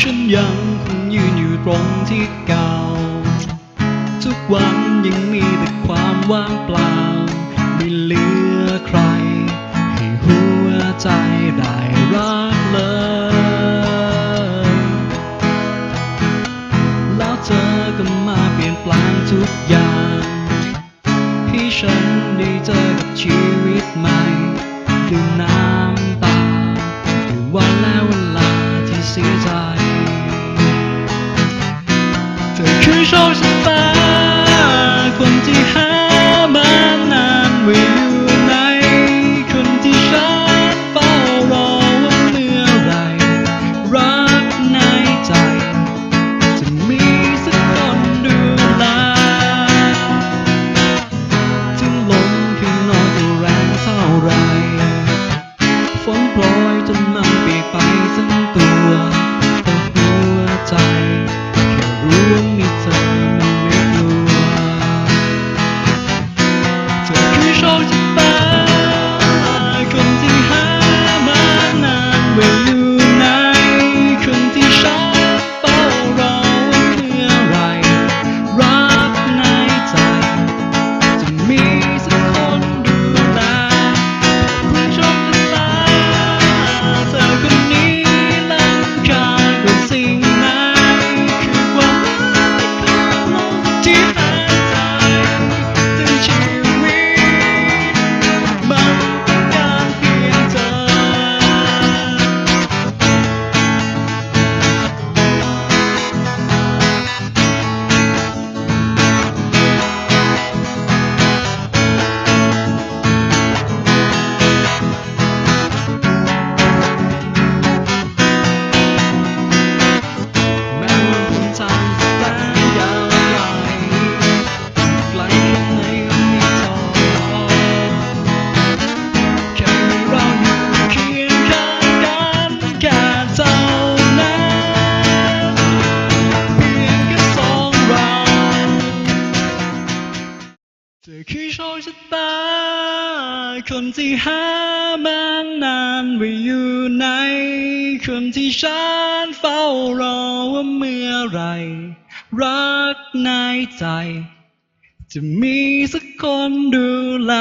ฉันยังคงยืนอยู่ตรงที่เก่า ทุกวันยังมีแต่ความว่างเปล่า ไม่เหลือใคร ให้หัวใจได้รักเลย แล้วเธอก็มาเปลี่ยนแปลงทุกอย่าง ให้ฉันได้เจอกับชีวิตใหม่ shows คือโชคชะตา คนที่หามานานว่อยู่ไหน คนที่ฉันเฝ้ารอว่าเมื่อไร รักในใจ จะมีสักคนดูแล